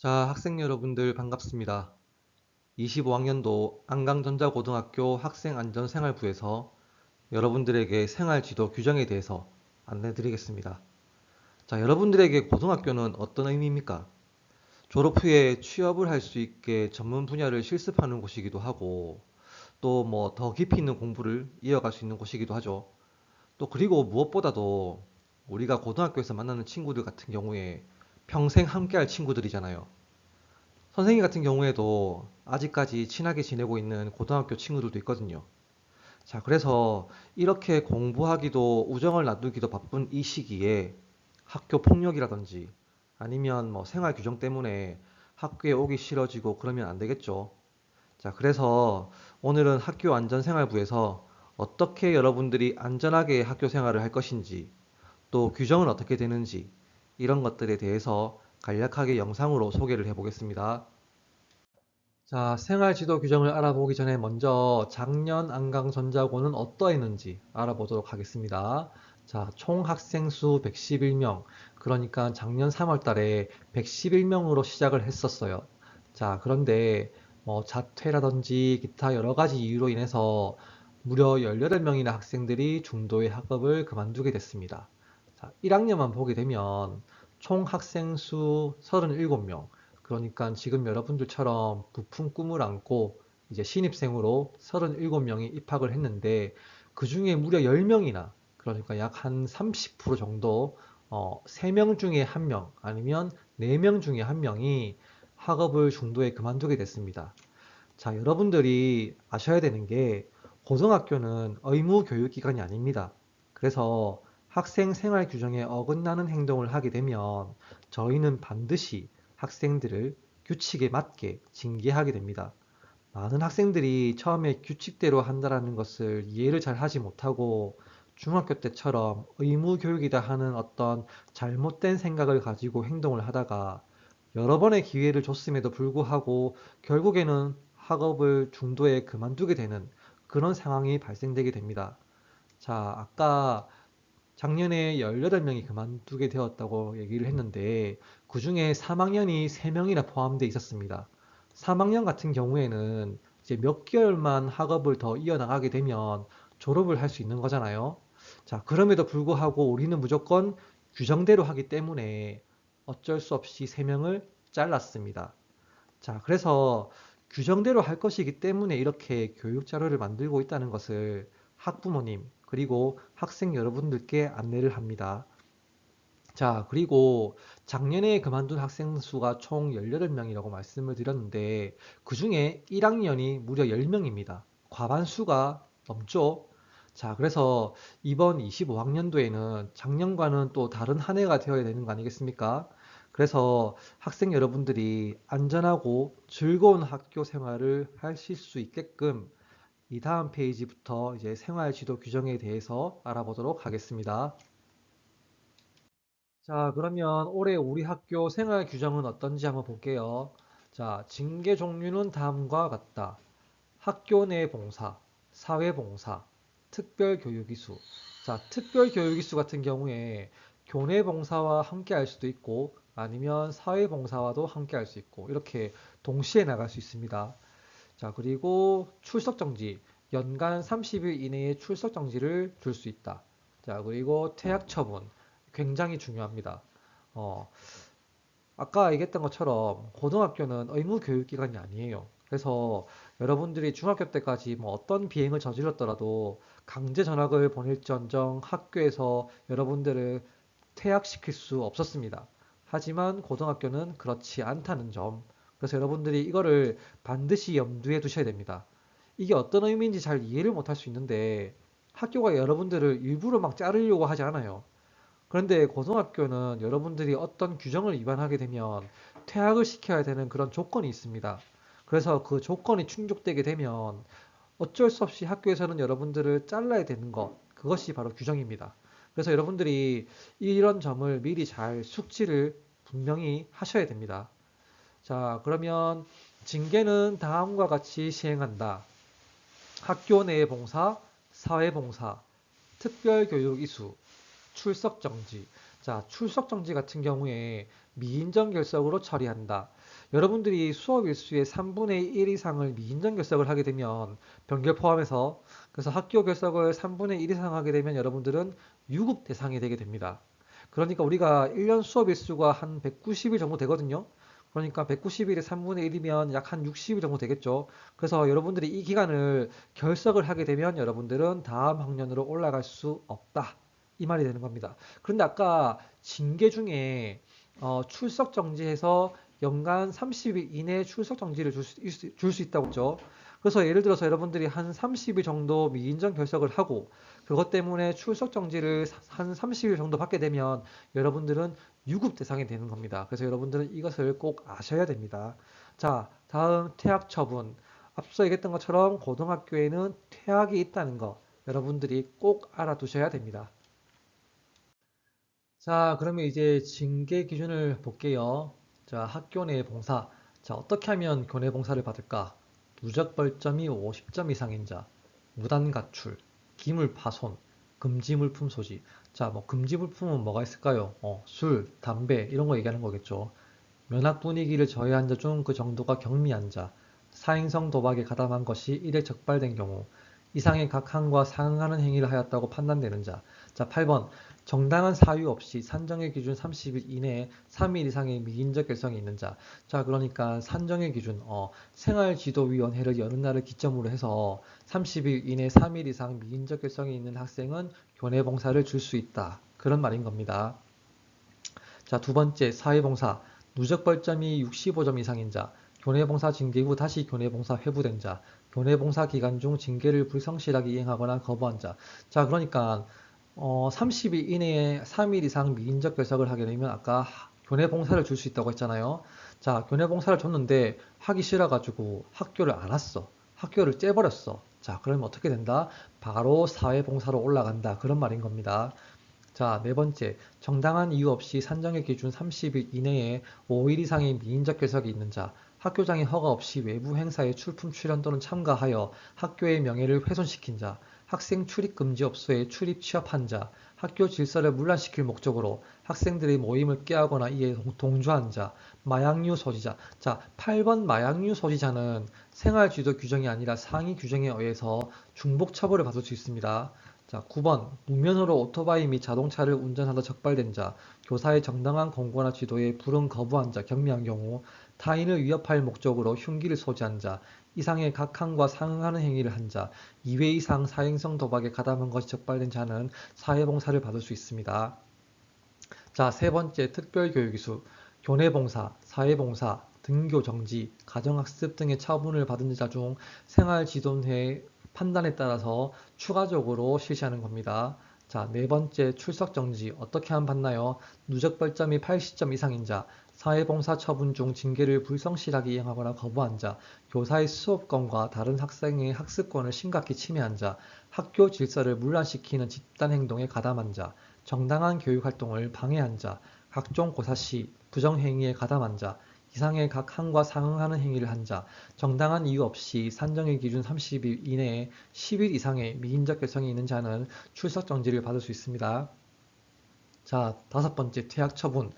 자, 학생 여러분들 반갑습니다. 25학년도 안강전자고등학교 학생안전생활부에서 여러분들에게 생활지도 규정에 대해서 안내 드리겠습니다. 자, 여러분들에게 고등학교는 어떤 의미입니까? 졸업 후에 취업을 할 수 있게 전문 분야를 실습하는 곳이기도 하고, 또 뭐 더 깊이 있는 공부를 이어갈 수 있는 곳이기도 하죠. 또 그리고 무엇보다도 우리가 고등학교에서 만나는 친구들 같은 경우에 평생 함께할 친구들이잖아요. 선생님 같은 경우에도 아직까지 친하게 지내고 있는 고등학교 친구들도 있거든요. 자, 그래서 이렇게 공부하기도 우정을 나누기도 바쁜 이 시기에 학교 폭력이라든지 아니면 뭐 생활 규정 때문에 학교에 오기 싫어지고 그러면 안 되겠죠. 자, 그래서 오늘은 학교 안전생활부에서 어떻게 여러분들이 안전하게 학교 생활을 할 것인지, 또 규정은 어떻게 되는지, 이런 것들에 대해서 간략하게 영상으로 소개를 해보겠습니다. 자, 생활지도 규정을 알아보기 전에 먼저 작년 안강전자고는 어떠했는지 알아보도록 하겠습니다. 자, 총 학생 수 111명, 그러니까 작년 3월 달에 111명으로 시작을 했었어요. 자, 그런데 뭐 자퇴라든지 기타 여러 가지 이유로 인해서 무려 18명이나 학생들이 중도의 학업을 그만두게 됐습니다. 자, 1학년만 보게 되면 총 학생 수 37명, 그러니까 지금 여러분들처럼 부푼 꿈을 안고 이제 신입생으로 37명이 입학을 했는데 그 중에 무려 10명이나 그러니까 약 한 30% 정도 어, 3명 중에 1명 아니면 4명 중에 1명이 학업을 중도에 그만두게 됐습니다. 자, 여러분들이 아셔야 되는 게 고등학교는 의무 교육 기관이 아닙니다. 그래서 학생 생활 규정에 어긋나는 행동을 하게 되면 저희는 반드시 학생들을 규칙에 맞게 징계하게 됩니다. 많은 학생들이 처음에 규칙대로 한다라는 것을 이해를 잘 하지 못하고 중학교 때처럼 의무 교육이다 하는 어떤 잘못된 생각을 가지고 행동을 하다가 여러 번의 기회를 줬음에도 불구하고 결국에는 학업을 중도에 그만두게 되는 그런 상황이 발생되게 됩니다. 자, 아까 작년에 18명이 그만두게 되었다고 얘기를 했는데 그 중에 3학년이 3명이나 포함되어 있었습니다. 3학년 같은 경우에는 이제 몇 개월만 학업을 더 이어나가게 되면 졸업을 할 수 있는 거잖아요. 자, 그럼에도 불구하고 우리는 무조건 규정대로 하기 때문에 어쩔 수 없이 3명을 잘랐습니다. 자, 그래서 규정대로 할 것이기 때문에 이렇게 교육 자료를 만들고 있다는 것을 학부모님, 그리고 학생 여러분들께 안내를 합니다. 자, 그리고 작년에 그만둔 학생 수가 총 18명이라고 말씀을 드렸는데, 그 중에 1학년이 무려 10명입니다. 과반수가 넘죠? 자, 그래서 이번 25학년도에는 작년과는 또 다른 한 해가 되어야 되는 거 아니겠습니까? 그래서 학생 여러분들이 안전하고 즐거운 학교 생활을 하실 수 있게끔 이 다음 페이지부터 이제 생활 지도 규정에 대해서 알아보도록 하겠습니다. 자, 그러면 올해 우리 학교 생활 규정은 어떤지 한번 볼게요. 자, 징계 종류는 다음과 같다. 학교 내 봉사, 사회 봉사, 특별 교육이수. 자, 특별 교육이수 같은 경우에 교내 봉사와 함께 할 수도 있고 아니면 사회 봉사와도 함께 할 수 있고 이렇게 동시에 나갈 수 있습니다. 자, 그리고 출석 정지. 연간 30일 이내에 출석 정지를 줄 수 있다. 자, 그리고 퇴학 처분. 굉장히 중요합니다. 어, 아까 얘기했던 것처럼 고등학교는 의무 교육 기관이 아니에요. 그래서 여러분들이 중학교 때까지 뭐 어떤 비행을 저질렀더라도 강제 전학을 보낼지언정 학교에서 여러분들을 퇴학시킬 수 없었습니다. 하지만 고등학교는 그렇지 않다는 점. 그래서 여러분들이 이거를 반드시 염두에 두셔야 됩니다. 이게 어떤 의미인지 잘 이해를 못할 수 있는데 학교가 여러분들을 일부러 막 자르려고 하지 않아요. 그런데 고등학교는 여러분들이 어떤 규정을 위반하게 되면 퇴학을 시켜야 되는 그런 조건이 있습니다. 그래서 그 조건이 충족되게 되면 어쩔 수 없이 학교에서는 여러분들을 잘라야 되는 것, 그것이 바로 규정입니다. 그래서 여러분들이 이런 점을 미리 잘 숙지를 분명히 하셔야 됩니다. 자, 그러면 징계는 다음과 같이 시행한다. 학교 내 봉사, 사회 봉사, 특별 교육 이수, 출석 정지. 자, 출석 정지 같은 경우에 미인정 결석으로 처리한다. 여러분들이 수업 일수의 3분의 1 이상을 미인정 결석을 하게 되면 변결 포함해서 그래서 학교 결석을 3분의 1 이상 하게 되면 여러분들은 유급 대상이 되게 됩니다. 그러니까 우리가 1년 수업 일수가 한 190일 정도 되거든요. 그러니까 190일에 3분의 1이면 약 한 60일 정도 되겠죠. 그래서 여러분들이 이 기간을 결석을 하게 되면 여러분들은 다음 학년으로 올라갈 수 없다. 이 말이 되는 겁니다. 그런데 아까 징계 중에 어, 출석 정지해서 연간 30일 이내 출석 정지를 줄 수 있다고 했죠. 그래서 예를 들어서 여러분들이 한 30일 정도 미인정 결석을 하고 그것 때문에 출석 정지를 한 30일 정도 받게 되면 여러분들은 유급 대상이 되는 겁니다. 그래서 여러분들은 이것을 꼭 아셔야 됩니다. 자, 다음 퇴학 처분. 앞서 얘기했던 것처럼 고등학교에는 퇴학이 있다는 거 여러분들이 꼭 알아두셔야 됩니다. 자, 그러면 이제 징계 기준을 볼게요. 자, 학교 내 봉사. 자, 어떻게 하면 교내 봉사를 받을까? 누적 벌점이 50점 이상인 자, 무단 가출, 기물 파손, 금지 물품 소지. 자, 뭐 금지 물품은 뭐가 있을까요? 어, 술, 담배 이런 거 얘기하는 거겠죠. 면학 분위기를 저해한 자 중 그 정도가 경미한 자, 사행성 도박에 가담한 것이 이래 적발된 경우, 이상의 각 항과 상응하는 행위를 하였다고 판단되는 자. 자, 8번. 정당한 사유 없이 산정의 기준 30일 이내에 3일 이상의 미인적 결성이 있는 자. 자, 그러니까 산정의 기준, 어, 생활지도위원회를 여는 날을 기점으로 해서 30일 이내 3일 이상 미인적 결성이 있는 학생은 교내 봉사를 줄 수 있다. 그런 말인 겁니다. 자, 두 번째, 사회봉사. 누적 벌점이 65점 이상인 자, 교내봉사 징계 후 다시 교내봉사 회부된 자, 교내봉사 기간 중 징계를 불성실하게 이행하거나 거부한 자. 자, 그러니까 어, 30일 이내에 3일 이상 미인적 결석을 하게 되면 아까 교내 봉사를 줄 수 있다고 했잖아요. 자, 교내 봉사를 줬는데 하기 싫어가지고 학교를 안 왔어. 학교를 째버렸어. 자, 그러면 어떻게 된다? 바로 사회봉사로 올라간다. 그런 말인 겁니다. 자, 네 번째. 정당한 이유 없이 산정의 기준 30일 이내에 5일 이상의 미인적 결석이 있는 자. 학교장의 허가 없이 외부 행사에 출품 출연 또는 참가하여 학교의 명예를 훼손시킨 자. 학생 출입 금지 업소에 출입 취업한 자, 학교 질서를 문란시킬 목적으로 학생들의 모임을 깨하거나 이에 동조한 자, 마약류 소지자. 자, 8번 마약류 소지자는 생활지도 규정이 아니라 상위 규정에 의해서 중복 처벌을 받을 수 있습니다. 자, 9번 무면허로 오토바이 및 자동차를 운전하다 적발된 자, 교사의 정당한 권고나 지도에 불응 거부한 자, 경미한 경우 타인을 위협할 목적으로 흉기를 소지한 자, 이상의 각항과 상응하는 행위를 한 자, 2회 이상 사행성 도박에 가담한 것이 적발된 자는 사회봉사를 받을 수 있습니다. 자, 세 번째 특별교육이수, 교내봉사, 사회봉사, 등교정지, 가정학습 등의 처분을 받은 자 중 생활지도회 판단에 따라서 추가적으로 실시하는 겁니다. 자, 네 번째 출석정지 어떻게 하면 받나요? 누적 벌점이 80점 이상인 자, 사회봉사 처분 중 징계를 불성실하게 이행하거나 거부한 자, 교사의 수업권과 다른 학생의 학습권을 심각히 침해한 자, 학교 질서를 문란시키는 집단 행동에 가담한 자, 정당한 교육 활동을 방해한 자, 각종 고사 시 부정행위에 가담한 자, 이상의 각 항과 상응하는 행위를 한 자, 정당한 이유 없이 산정의 기준 30일 이내에 10일 이상의 미인적 결성이 있는 자는 출석 정지를 받을 수 있습니다. 자, 다섯 번째 퇴학 처분.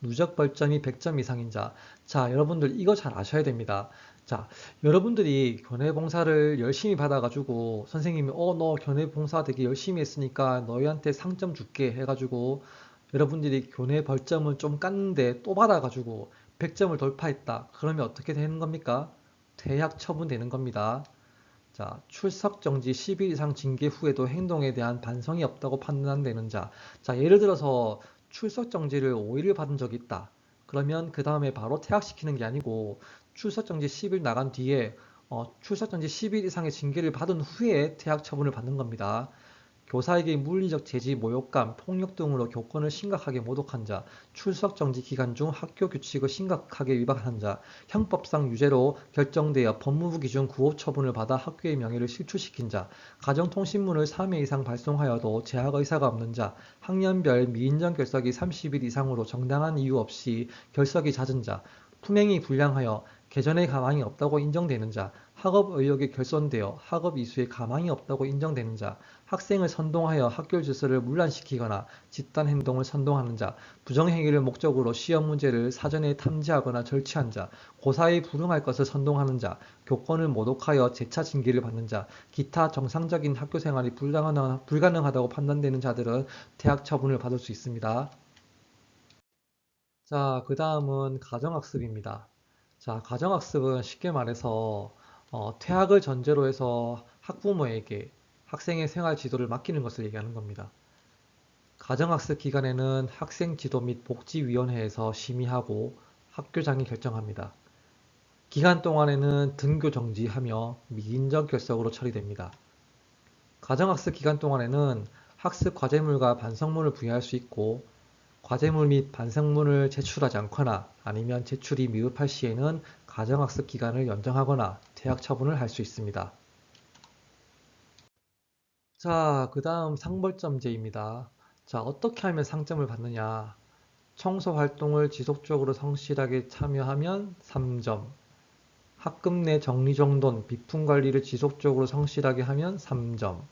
누적 벌점이 100점 이상인 자. 자, 여러분들 이거 잘 아셔야 됩니다. 자, 여러분들이 교내봉사를 열심히 받아가지고 선생님이 어, 너 교내봉사 되게 열심히 했으니까 너희한테 상점 줄게 해가지고 여러분들이 교내 벌점을 좀 깠는데 또 받아가지고 100점을 돌파했다. 그러면 어떻게 되는 겁니까? 퇴학 처분되는 겁니다. 자, 출석 정지 10일 이상 징계 후에도 행동에 대한 반성이 없다고 판단되는 자. 자, 예를 들어서 출석 정지를 5일을 받은 적이 있다. 그러면 그 다음에 바로 퇴학시키는 게 아니고 출석 정지 10일 나간 뒤에 어, 출석 정지 10일 이상의 징계를 받은 후에 퇴학 처분을 받는 겁니다. 교사에게 물리적 제지, 모욕감, 폭력 등으로 교권을 심각하게 모독한 자, 출석 정지 기간 중 학교 규칙을 심각하게 위반한 자, 형법상 유죄로 결정되어 법무부 기준 구호 처분을 받아 학교의 명예를 실추시킨 자, 가정통신문을 3회 이상 발송하여도 재학 의사가 없는 자, 학년별 미인정 결석이 30일 이상으로 정당한 이유 없이 결석이 잦은 자, 품행이 불량하여 개전의 가망이 없다고 인정되는 자, 학업 의욕이 결손되어 학업 이수에 가망이 없다고 인정되는 자, 학생을 선동하여 학교 질서를 문란시키거나 집단 행동을 선동하는 자, 부정행위를 목적으로 시험 문제를 사전에 탐지하거나 절취한 자, 고사에 불응할 것을 선동하는 자, 교권을 모독하여 재차 징계를 받는 자, 기타 정상적인 학교 생활이 불가능하- 불가능하다고 판단되는 자들은 퇴학 처분을 받을 수 있습니다. 자, 그 다음은 가정학습입니다. 자, 가정학습은 쉽게 말해서 어, 퇴학을 전제로 해서 학부모에게 학생의 생활 지도를 맡기는 것을 얘기하는 겁니다. 가정학습 기간에는 학생 지도 및 복지위원회에서 심의하고 학교장이 결정합니다. 기간 동안에는 등교 정지하며 미인적 결석으로 처리됩니다. 가정학습 기간 동안에는 학습 과제물과 반성문을 부여할 수 있고 과제물 및 반성문을 제출하지 않거나 아니면 제출이 미흡할 시에는 가정학습 기간을 연장하거나 퇴학 처분을 할 수 있습니다. 자, 그 다음 상벌점제입니다. 자, 어떻게 하면 상점을 받느냐? 청소 활동을 지속적으로 성실하게 참여하면 3점. 학급 내 정리정돈, 비품 관리를 지속적으로 성실하게 하면 3점.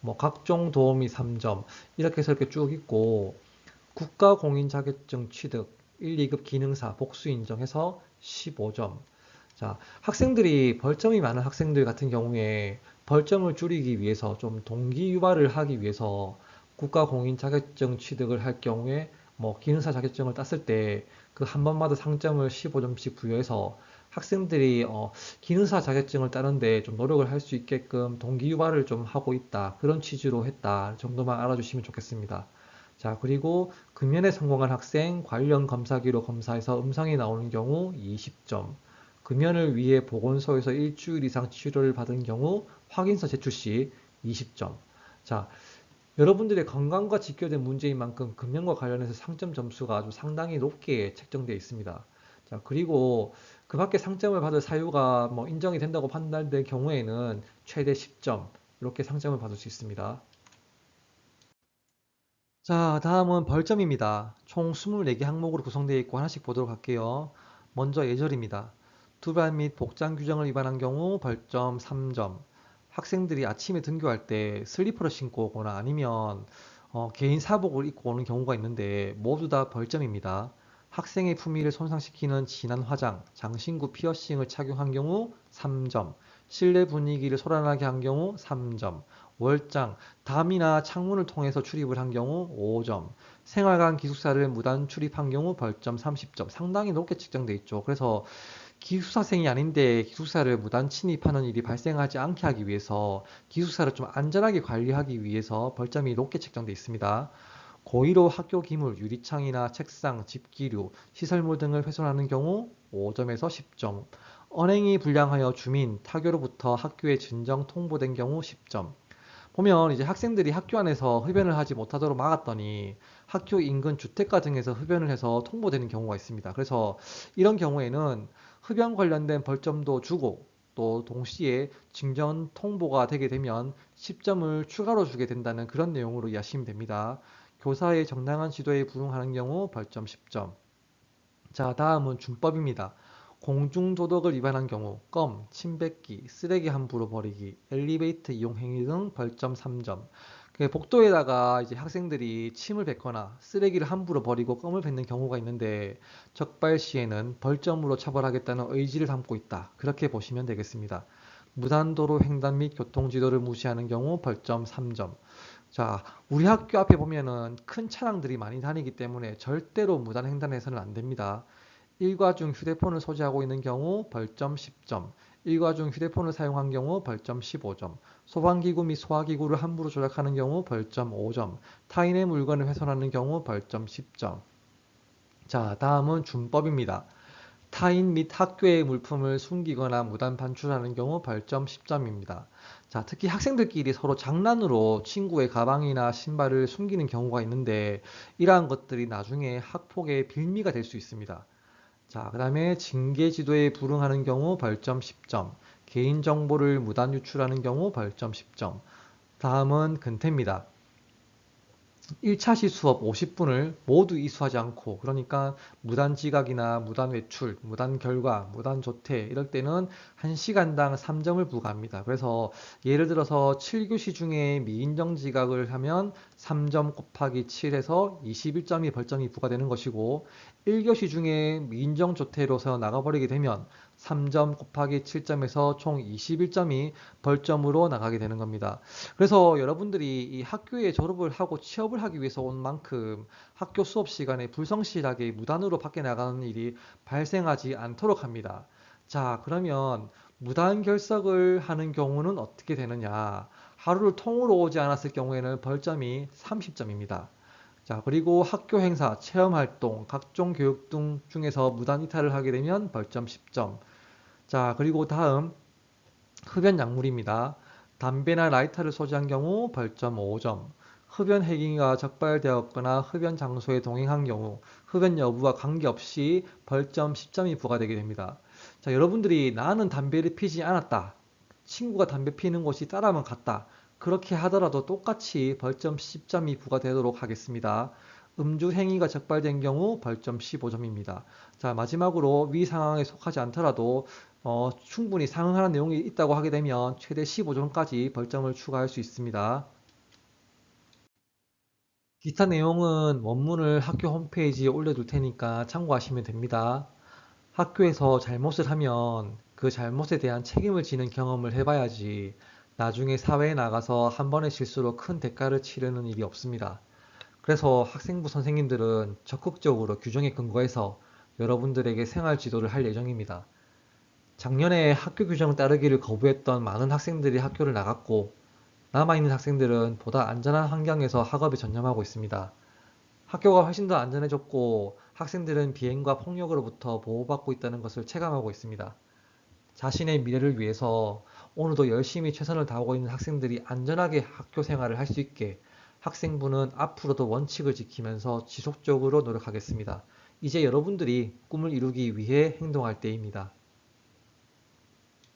뭐 각종 도움이 3점. 이렇게 해서 이렇게 쭉 있고 국가 공인 자격증 취득 1, 2급 기능사 복수 인정해서 15점. 자, 학생들이 벌점이 많은 학생들 같은 경우에 벌점을 줄이기 위해서 좀 동기 유발을 하기 위해서 국가 공인 자격증 취득을 할 경우에 뭐 기능사 자격증을 땄을 때 그 한 번마다 상점을 15점씩 부여해서 학생들이 어, 기능사 자격증을 따는데 좀 노력을 할 수 있게끔 동기 유발을 좀 하고 있다. 그런 취지로 했다. 정도만 알아주시면 좋겠습니다. 자, 그리고 금연에 성공한 학생 관련 검사기로 검사해서 음성이 나오는 경우 20점. 금연을 위해 보건소에서 일주일 이상 치료를 받은 경우 확인서 제출 시 20점. 자, 여러분들의 건강과 직결된 문제인 만큼 금연과 관련해서 상점 점수가 아주 상당히 높게 책정되어 있습니다. 자, 그리고 그 밖에 상점을 받을 사유가 뭐 인정이 된다고 판단될 경우에는 최대 10점 이렇게 상점을 받을 수 있습니다. 자, 다음은 벌점입니다. 총 24개 항목으로 구성되어 있고 하나씩 보도록 할게요. 먼저 예절입니다. 두발 및 복장 규정을 위반한 경우 벌점 3점. 학생들이 아침에 등교할 때 슬리퍼를 신고 오거나 아니면 어, 개인 사복을 입고 오는 경우가 있는데 모두 다 벌점입니다. 학생의 품위를 손상시키는 진한 화장, 장신구 피어싱을 착용한 경우 3점. 실내 분위기를 소란하게 한 경우 3점. 월장, 담이나 창문을 통해서 출입을 한 경우 5점. 생활관 기숙사를 무단 출입한 경우 벌점 30점. 상당히 높게 측정돼 있죠. 그래서 기숙사생이 아닌데 기숙사를 무단 침입하는 일이 발생하지 않게 하기 위해서 기숙사를 좀 안전하게 관리하기 위해서 벌점이 높게 책정돼 있습니다. 고의로 학교 기물, 유리창이나 책상, 집기류, 시설물 등을 훼손하는 경우 5점에서 10점. 언행이 불량하여 주민, 타교로부터 학교에 진정 통보된 경우 10점. 보면 이제 학생들이 학교 안에서 흡연을 하지 못하도록 막았더니 학교 인근 주택가 등에서 흡연을 해서 통보되는 경우가 있습니다. 그래서 이런 경우에는 흡연 관련된 벌점도 주고 또 동시에 징전 통보가 되게 되면 10점을 추가로 주게 된다는 그런 내용으로 이해하시면 됩니다. 교사의 정당한 지도에 불응하는 경우 벌점 10점. 자, 다음은 준법입니다. 공중도덕을 위반한 경우 껌, 침 뱉기, 쓰레기 함부로 버리기, 엘리베이터 이용 행위 등 벌점 3점. 그 복도에다가 이제 학생들이 침을 뱉거나 쓰레기를 함부로 버리고 껌을 뱉는 경우가 있는데 적발 시에는 벌점으로 처벌하겠다는 의지를 담고 있다. 그렇게 보시면 되겠습니다. 무단도로 횡단 및 교통지도를 무시하는 경우 벌점 3점. 자, 우리 학교 앞에 보면은 큰 차량들이 많이 다니기 때문에 절대로 무단 횡단해서는 안 됩니다. 일과 중 휴대폰을 소지하고 있는 경우 벌점 10점, 일과 중 휴대폰을 사용한 경우 벌점 15점, 소방기구 및 소화기구를 함부로 조작하는 경우 벌점 5점, 타인의 물건을 훼손하는 경우 벌점 10점. 자, 다음은 준법입니다. 타인 및 학교의 물품을 숨기거나 무단 반출하는 경우 벌점 10점입니다. 자, 특히 학생들끼리 서로 장난으로 친구의 가방이나 신발을 숨기는 경우가 있는데 이러한 것들이 나중에 학폭의 빌미가 될 수 있습니다. 자, 그 다음에 징계 지도에 불응하는 경우 벌점 10점, 개인정보를 무단 유출하는 경우 벌점 10점. 다음은 근태입니다. 1차 시 수업 50분을 모두 이수하지 않고 그러니까 무단 지각이나 무단 외출, 무단 결과, 무단 조퇴 이럴 때는 1시간당 3점을 부과합니다. 그래서 예를 들어서 7교시 중에 미인정 지각을 하면 3점 곱하기 7해서 21점이 벌점이 부과되는 것이고 1교시 중에 미인정 조퇴로서 나가버리게 되면 3점 곱하기 7점에서 총 21점이 벌점으로 나가게 되는 겁니다. 그래서 여러분들이 이 학교에 졸업을 하고 취업을 하기 위해서 온 만큼 학교 수업 시간에 불성실하게 무단으로 밖에 나가는 일이 발생하지 않도록 합니다. 자, 그러면 무단 결석을 하는 경우는 어떻게 되느냐? 하루를 통으로 오지 않았을 경우에는 벌점이 30점입니다. 자, 그리고 학교 행사, 체험 활동, 각종 교육 등 중에서 무단 이탈을 하게 되면 벌점 10점. 자, 그리고 다음 흡연 약물입니다. 담배나 라이터를 소지한 경우 벌점 5점. 흡연 행위가 적발되었거나 흡연 장소에 동행한 경우 흡연 여부와 관계없이 벌점 10점이 부과되게 됩니다. 자, 여러분들이 나는 담배를 피지 않았다. 친구가 담배 피는 곳이 따라만 갔다. 그렇게 하더라도 똑같이 벌점 10점이 부과되도록 하겠습니다. 음주 행위가 적발된 경우 벌점 15점입니다. 자, 마지막으로 위 상황에 속하지 않더라도 어, 충분히 상응하는 내용이 있다고 하게 되면 최대 15점까지 벌점을 추가할 수 있습니다. 기타 내용은 원문을 학교 홈페이지에 올려둘 테니까 참고하시면 됩니다. 학교에서 잘못을 하면 그 잘못에 대한 책임을 지는 경험을 해봐야지 나중에 사회에 나가서 한 번의 실수로 큰 대가를 치르는 일이 없습니다. 그래서 학생부 선생님들은 적극적으로 규정에 근거해서 여러분들에게 생활 지도를 할 예정입니다. 작년에 학교 규정 따르기를 거부했던 많은 학생들이 학교를 나갔고 남아있는 학생들은 보다 안전한 환경에서 학업에 전념하고 있습니다. 학교가 훨씬 더 안전해졌고 학생들은 비행과 폭력으로부터 보호받고 있다는 것을 체감하고 있습니다. 자신의 미래를 위해서 오늘도 열심히 최선을 다하고 있는 학생들이 안전하게 학교 생활을 할 수 있게 학생부는 앞으로도 원칙을 지키면서 지속적으로 노력하겠습니다. 이제 여러분들이 꿈을 이루기 위해 행동할 때입니다.